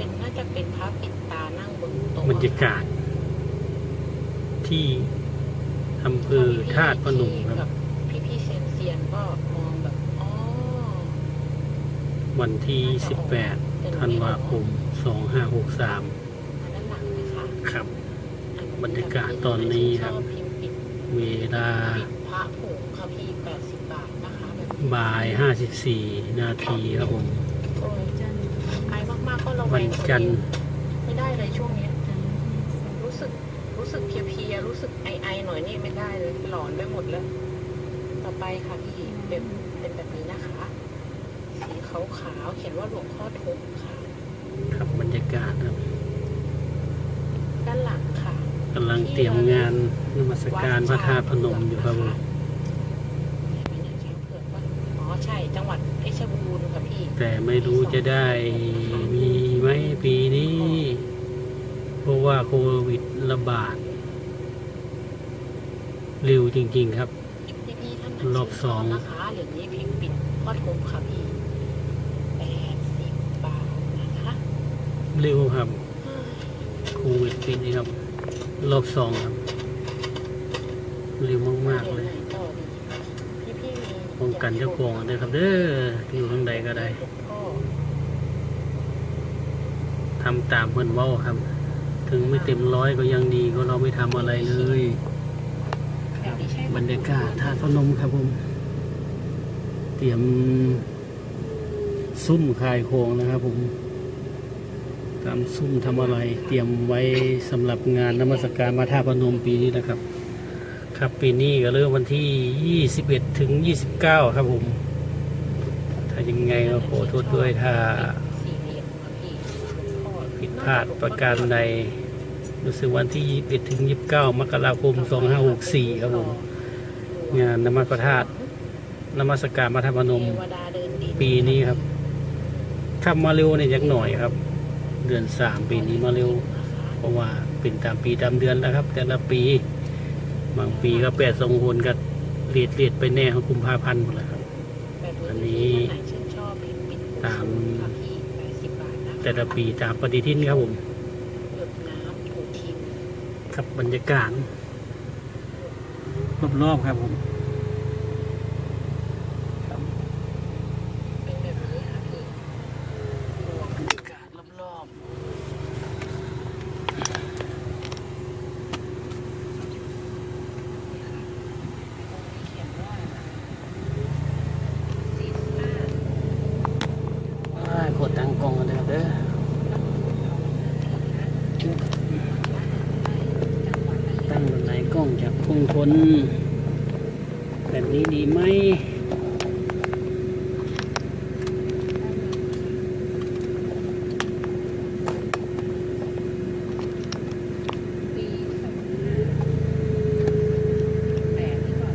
เป็นน่าจะเป็นพระปิดตานั่งบนโต๊ะบรรยากาศ ที่อำเภอธาตุพนมครับ พี่พี่ๆเซียนเซียนๆก็มองแบบอ๋อวันที่ 18 ธันวาคม 2563 ด้านหลังนะคะครับ บรรยากาศตอนนี้ครับชอพิมพ์ปิดเวลาปิดพระผงค่ะพี่แปดสิบบาทนะคะแบบบ่าย 54 นาทีครับผม โอ้ยไอมากๆก็ระแววันงตัวจันทเองร์ไม่ได้เลยช่วงเนี้ย รู้สึกรู้สึกเพลียๆรู้สึกไอๆหน่อยนี่ไม่ได้เลยหลอนไปหมดแล้ว ต่อไปค่ะพี่เป็นเป็นแบบนี้นะคะ สีขาวขาวๆเขียนว่าหลวงพ่อทุกข์ค่ะ ครับบรรยากาศครับด้านหลังค่ะ กำลังเตรียมงานนมัสการพระธาตุพนมอยู่ครับผมอ๋อใช่ จังหวัดเพชรบูรณ์ค่ะพี่แต่ไม่รู้จะได้มี ไหมปีนี้ เพราะว่าโควิดระบาดเร็วจริง ๆ ครับพี่พี่ๆท่านรอบสองนะคะเหรียญนี้พิมพ์ปิดพ่อทุกข์ค่ะพี่แปดสิบบาทนะคะเร็วครับโควิดปีนี้ครับ รอบสองครับเร็วมากๆเลยต่อดีพี่พี่ๆมีป้องกันเจ้าของเลยครับเด้ออยู่ทางใดก็ได้หลวงพ่อ ทำตามเพื่อนเว้าครับ ถึงไม่เต็มร้อยก็ยังดีก็เราไม่ทำอะไรเลยแบบนี้ใช่บรรยากาศท่าตุพนมครับผม เตรียมซุ่มคายโครงนะครับผมตามซุ่มทำอะไร เตรียมไว้สำหรับงานนมัสการมาท่าตุพนมปีนี้นะครับ ครับปีนี้ก็เริ่มวันที่ 21 ถึง 29 ครับผม ถ้ายังไงก็ขอโทษด้วยถ้า สี่เหลี่ยมค่ะพี่หลวง พลาดประการใดรู้สึกวันที่ 21 ถึง 29 มกราคม 2564 ครับผมงานนมัสพระธาตุนมัสการมาธาตุพนมปีนี้ครับขับมาเร็วเนี่ยยักหน่อยครับ เดือนสามปีนี้มาเร็ว เพราะว่าเป็นตามปีตามเดือนแล้วครับ แต่ละปีบางปีก็แปดทรงหนก็เลียดเลียดไปแน่ของกุมภาพันธ์หมดแล้วครับ อันนี้ชอบปิดตาม แต่ละปีตามปฏิทินครับผมหยดน้ำถูกทิมครับบรรยากาศรอบๆครับผม เป็นแบบนี้ค่ะพี่รวม บรรยากาศรอบ เขียนว่าสี่สิบห้า ๆอ้ายกดตั้งกล้องกันเลยครับเด้อ ตั้งบนไหน กล้องจะพึงทนแบบนี้ดีไหม ปีสองห้าแปดนี่ก่อน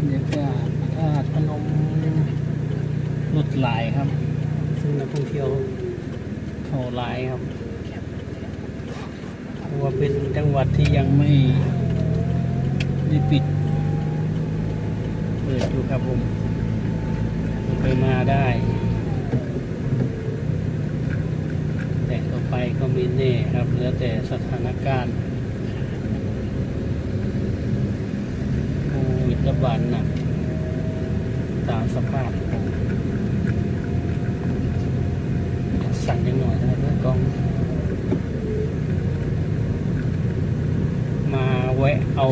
บรรยากาศธาตุพนมรถหลายครับ ซึ่งนักท่องเที่ยวเขา หลายครับเพราะว่าเป็นจังหวัดที่ยังไม่ได้ปิด เปิดอยู่ครับผมไปมาได้ แต่ต่อไปก็ม่แน่ครับแล้วแต่สถานการณ์โควิดระบาดหนักตามสภาพผมสั่นยังหน่อยนะครับ กล้อง มาแวะเอา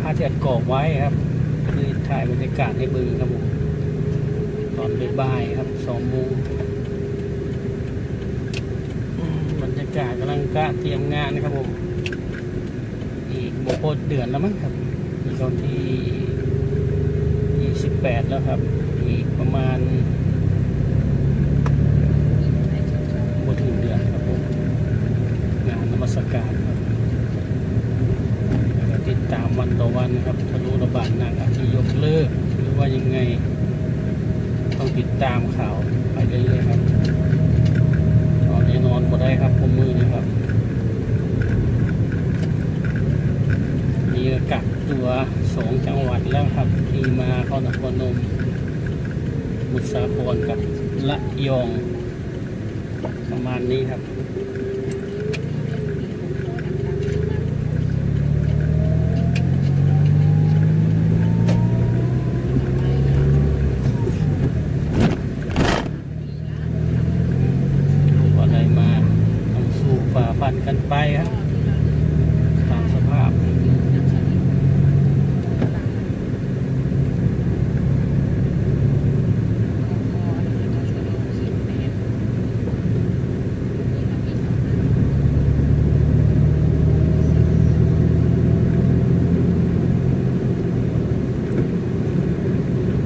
ผ้าเทียดกรอบไว้ครับคือถ่ายบรรยากาศให้เบึงครับผมตอนบ่ายครับสองโมงมบรรยากาศกำลังกะเตรียมงานนะครับผมอีกโมโคตรเดือนแล้วมั้งครับตอนที่ยี่สิบแปดแล้วครับ อีกประมาณ หนึ่งเดือนครับผมงานนมัสการครติดตามวันต่อวันครับทะลุระบาดหนักอาจจะยกเลิกหรือว่ายังไง ต้องติดตามข่าวไปเรื่อยๆครับตอนนี้นอนก็ได้ครับผมมือนะครับมีกักตัวสองจังหวัดแล้วครับ ที่มาเข้านครนมมุสาครกับละยอง ประมาณนี้ครับ ก็ได้มาต้องสู้ฝ่าฟันกันไปครับ ตามสภาพ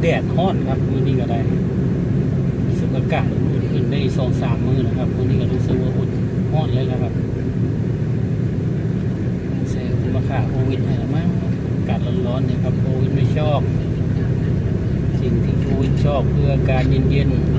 แดดฮ้อนครับมื้อนี้ก็ได้สึกอากาศอุ่นขึ้นได้สองสามมื้อนะครับมื้อนี้ก็รู้สึกว่าอุ่นฮ้อนเลยนะครับเซลล์มาฆ่าโควิดให้ละมั้งอากาศร้อนๆเนี่ยครับโควิดไม่ชอบ สิ่งที่โควิดชอบคืออากาศเย็นๆ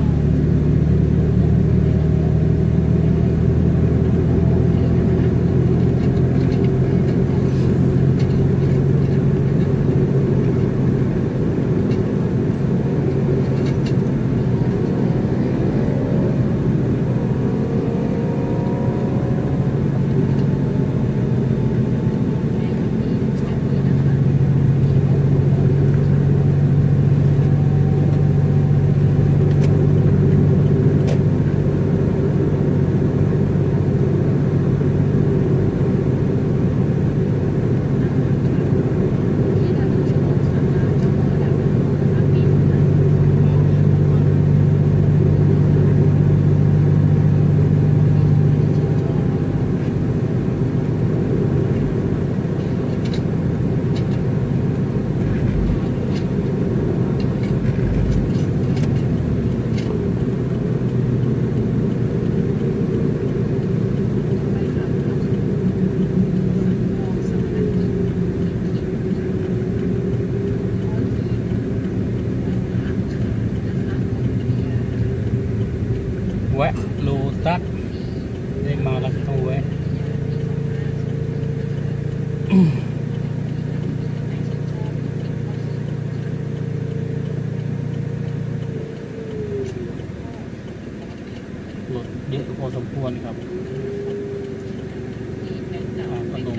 แวะโลตัสได้มาแล้วก็ต้องแวะ รถเยอะพอสมควรครับทางพนม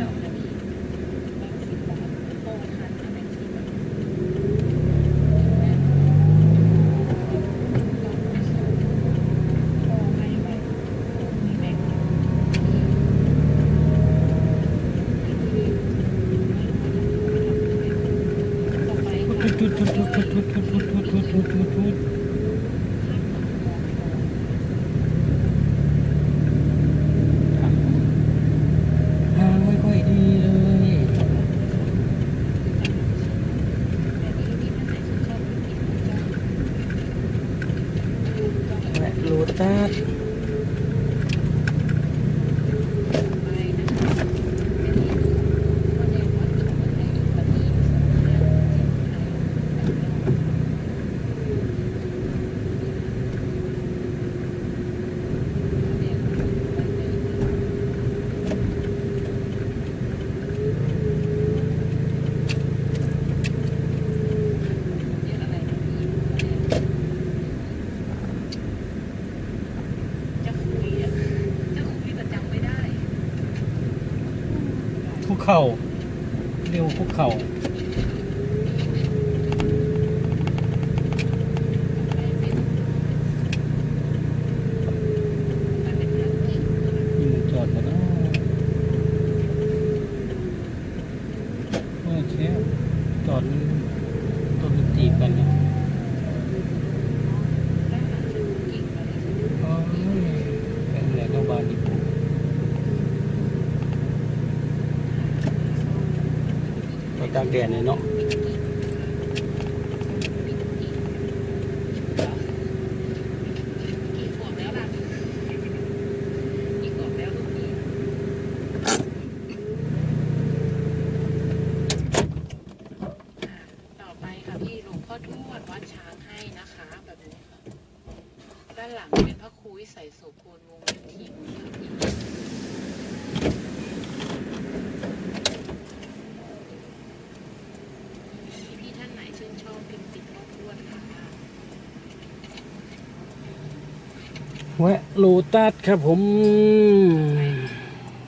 ทางไม่ค่อยดีเลย และโลตัสภู เขาเรียกว่าภูเขานี่มันจอดมาแล้วโอเคจอดมันต้นมันตีบกันเนี่ยโอ้ยเป็นแหล่งบ้านญี่ปุ่น ก็ตาก แดดเลยเนาะวิสัยโสโคนวงเล็บทีมเยอะอีกพี่ๆท่านไหนชื่นชอบพิมพ์ติดรอบด้วนค่ะ แวะโลตัสครับผม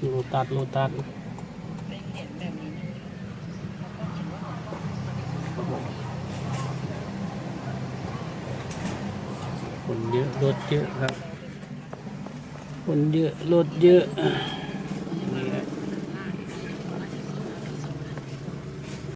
โลตัสโลตัสคนว่าหลวงพ่อสวัสดีคนเยอะรถเยอะครับ คนเยอะรถเยอะ